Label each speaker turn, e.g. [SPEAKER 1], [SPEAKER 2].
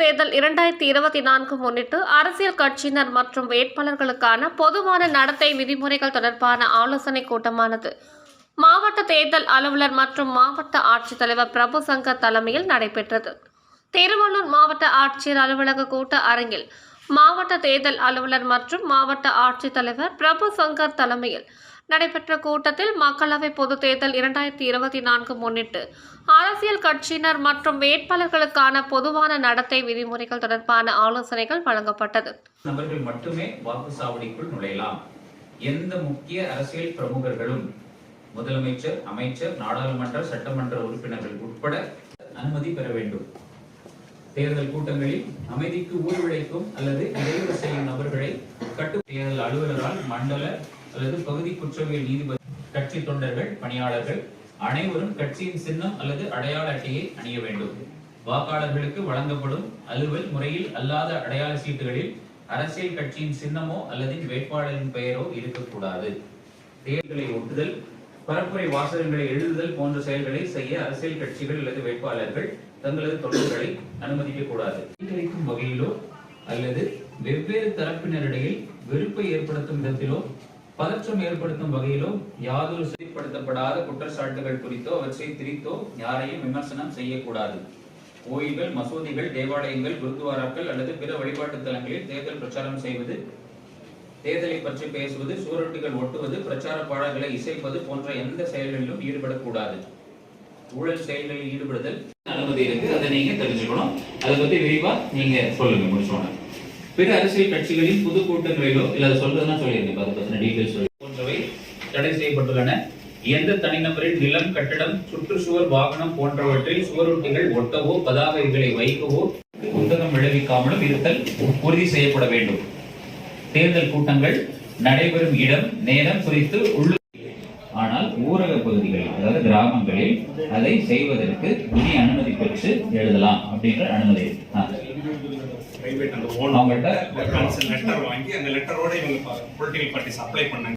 [SPEAKER 1] தேர்தல் இரண்டாயிரத்தி இருபத்தி நான்கு முன்னிட்டு அரசியல் கட்சியினர் மற்றும் வேட்பாளர்களுக்கான பொதுவான நடத்தை விதிமுறைகள் தொடர்பான ஆலோசனை கூட்டமானது. மாவட்ட தேர்தல் அலுவலர் மற்றும் மாவட்ட ஆட்சித்தலைவர் பிரபு சங்கர் தலைமையில் நடைபெற்றது. திருவள்ளூர் மாவட்ட ஆட்சியர் அலுவலக கூட்ட அரங்கில் மாவட்ட தேர்தல் அலுவலர் மற்றும் மாவட்ட ஆட்சித்தலைவர் பிரபு சங்கர் தலைமையில் நடைபெற்ற கூட்டத்தில் மக்களவை பொதுத் தேர்தல் இரண்டாயிரத்தி இருபத்தி நான்கு முன்னிட்டு அரசியல் கட்சியினர் மற்றும் வேட்பாளர்களுக்கான பொதுவான நடத்தை விதிமுறைகள் தொடர்பான ஆலோசனைகள் வழங்கப்பட்டது.
[SPEAKER 2] நபர்கள் மட்டுமே வாக்குச்சாவடிக்குள் நுழையலாம். எந்த முக்கிய அரசியல் பிரமுகர்களும் முதலமைச்சர் அமைச்சர் நாடாளுமன்ற சட்டமன்ற உறுப்பினர்கள் உட்பட அனுமதி பெற வேண்டும். தேர்தல் கூட்டங்களில் அமைதிக்கு ஊர் அல்லது இடையூறு செய்யும் நபர்களை கட்டு தேர்தல் அலுவலரால் மண்டல அல்லது பகுதி குற்றவியல் நீதிபதி கட்சி தொண்டர்கள் பணியாளர்கள் அனைவரும் கட்சியின் சின்னம் அல்லது அடையாள அட்டையை அணிய வேண்டும். வாக்காளர்களுக்கு வழங்கப்படும் அலுவல் முறையில் அல்லாத அடையாள சீட்டுகளில் அரசியல் கட்சியின் சின்னமோ அல்லது வேட்பாளரின் பெயரோ இருக்கக்கூடாது. தேர்தலை ஒட்டுதல் பரப்புரை வாசகங்களை எழுதுதல் போன்ற செயல்களை செய்ய அரசியல் கட்சிகள் அல்லது வேட்பாளர்கள் தங்களது தொண்டர்களை அனுமதிக்க கூடாது வகையிலோ அல்லது வெவ்வேறு தரப்பினரிடையே வெறுப்பை ஏற்படுத்தும் விதத்திலோ பதற்றம் ஏற்படுத்தும் வகையிலோ யாதொரு செயல்படுத்தப்படாத குற்றச்சாட்டுகள் குறித்தோ அவற்றை திரித்தோ யாரையும் விமர்சனம் செய்யக்கூடாது. கோயில்கள் மசூதிகள் தேவாலயங்கள் குருத்வாராக்கள் அல்லது பிற வழிபாட்டு தலங்களில் தேர்தல் பிரச்சாரம் செய்வது தேர்தலை பற்றி பேசுவது சுவரொட்டிகள் ஒட்டுவது பிரச்சார பாடல்களை இசைப்பது போன்ற எந்த செயல்களிலும் ஈடுபடக்கூடாது. ஊழல் செயல்களில் ஈடுபடுதல். அனுமதி இருக்கு அதை நீங்க தெரிஞ்சுக்கணும். அதை பத்தி விரிவா நீங்க சொல்லுங்க முடிச்சோட பிற அரசியல் கட்சிகளின் பொதுக்கூட்டங்களிலோ இல்ல அதை சொல்றதுன்னா சொல்லியிருந்தேன் அதை சொல்லி போன்றவை தடை செய்யப்பட்டுள்ளன. எந்த தனிநபரின் நிலம் கட்டடம் சுற்றுச்சுவர் வாகனம் போன்றவற்றில் சுவரொட்டிகள் ஒட்டவோ பதாகைகளை வைக்கவோ புத்தகம் விளைவிக்காமலும் இருத்தல் உறுதி செய்யப்பட வேண்டும். தேர்தல் கூட்டங்கள் நடைபெறும் இடம் நேரம் குறித்து உள்ள ஊரக பகுதிகளில் அதாவது கிராமங்களில் அதை செய்வதற்கு உரிய அனுமதி பெற்று எழுதலாம் அப்படின்ற அனுமதி அவங்கள்ட்ட
[SPEAKER 3] வாங்கி அந்த லெட்டரோட இவங்க பொலிட்டிக்கல் பார்ட்டிஸ் அப்ளை பண்ணாங்க.